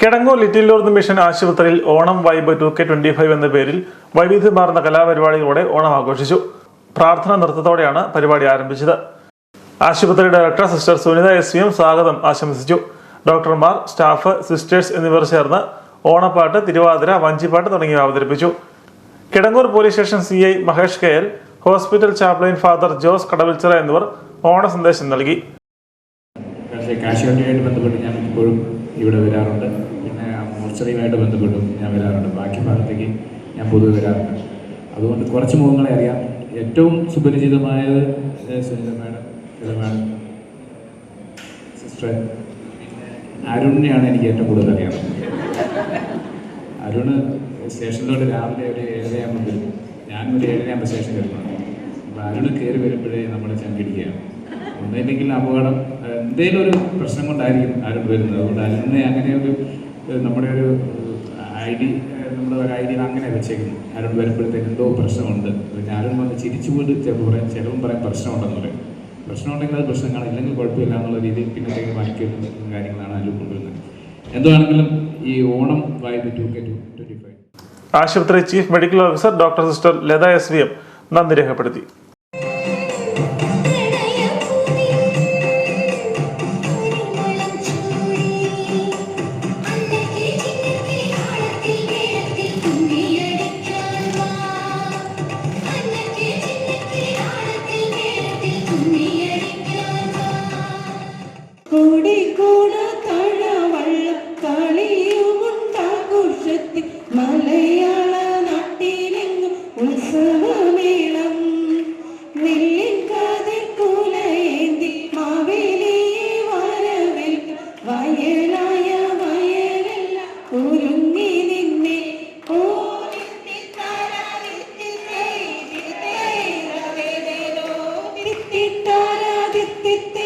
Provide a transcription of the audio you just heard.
Kidangoor little Lourdes mission ആശുപത്രിയിൽ Onam vibe two K twenty five എന്ന പേരിൽ വൈവിധ്യമാർന്ന കലാപരിപാടികളോടെ ഓണം ആഘോഷിച്ചു. പ്രാർത്ഥന നൃത്തത്തോടെയാണ് പരിപാടി ആരംഭിച്ചത്. ആശുപത്രി ഡയറക്ടർ സിസ്റ്റർ സുനിത എസ് വിയും സ്വാഗതം ആശംസിച്ചു. ഡോക്ടർമാർ സ്റ്റാഫ് സിസ്റ്റേഴ്സ് എന്നിവർ ചേർന്ന് ഓണപ്പാട്ട് തിരുവാതിര വഞ്ചിപ്പാട്ട് തുടങ്ങിയവ അവതരിപ്പിച്ചു. Kidangoor police station C I Mahesh K L hospital chaplain father Jose Kadavilchira എന്നിവർ ഓണ സന്ദേശം നൽകി. ബന്ധപ്പെട്ട് ഞാൻ ഇപ്പോഴും ഇവിടെ വരാറുണ്ട്. പിന്നെ മോർച്ചറിയുമായിട്ട് ബന്ധപ്പെട്ടും ഞാൻ വരാറുണ്ട്. ബാക്കി ഭാഗത്തേക്ക് ഞാൻ പൊതുവെ വരാറുണ്ട്. അതുകൊണ്ട് കുറച്ച് മുഖങ്ങളെ അറിയാം. ഏറ്റവും സുപരിചിതമായത് Sunitha madam Latha madam sister അരുണിനെയാണ് എനിക്ക് ഏറ്റവും കൂടുതൽ അറിയാം. അരുണ് സ്റ്റേഷനിലോട്ട് രാവിലെ ഒരു ഏഴരയാകുമ്പോൾ വരും. ഞാൻ ഒരു ഏഴരയാകുമ്പോൾ സ്റ്റേഷൻ വരുന്നതാണ് അപ്പോൾ അരുണ് കയറി വരുമ്പോഴേ നമ്മൾ ചങ്കിടിക്കുകയാണ്. ഒന്നില്ലെങ്കിൽ അപകടം എന്തെങ്കിലും ഒരു പ്രശ്നം കൊണ്ടായിരിക്കും ആരും വരുന്നത്. അതുകൊണ്ട് അരുണിനെ അങ്ങനെ ഒരു നമ്മുടെ ഒരു ഐ ഡി നമ്മുടെ ഒരു ഐ ഡി അങ്ങനെ വെച്ചേക്കുന്നു. ആരും വരുമ്പോഴത്തേക്ക് എന്തോ പ്രശ്നമുണ്ട്. പിന്നെ ആരും വന്ന് ചിരിച്ചുകൊണ്ട് ചിലപ്പോൾ പറയും ചിലവും പറയാൻ പ്രശ്നമുണ്ടെന്ന് പറയും. പ്രശ്നമുണ്ടെങ്കിൽ അത് പ്രശ്നം കാണാം. ഇല്ലെങ്കിൽ കുഴപ്പമില്ല എന്നുള്ള രീതിയിൽ പിന്നത്തേക്ക് മാറ്റി വെക്കുന്ന കാര്യങ്ങളാണ് അതിൽ കൊണ്ടുവരുന്നത്. എന്താണെങ്കിലും ഈ Onam vibe two K two twenty five ആശുപത്രി chief medical officer doctor sister Latha S V M നന്ദി രേഖപ്പെടുത്തി. que te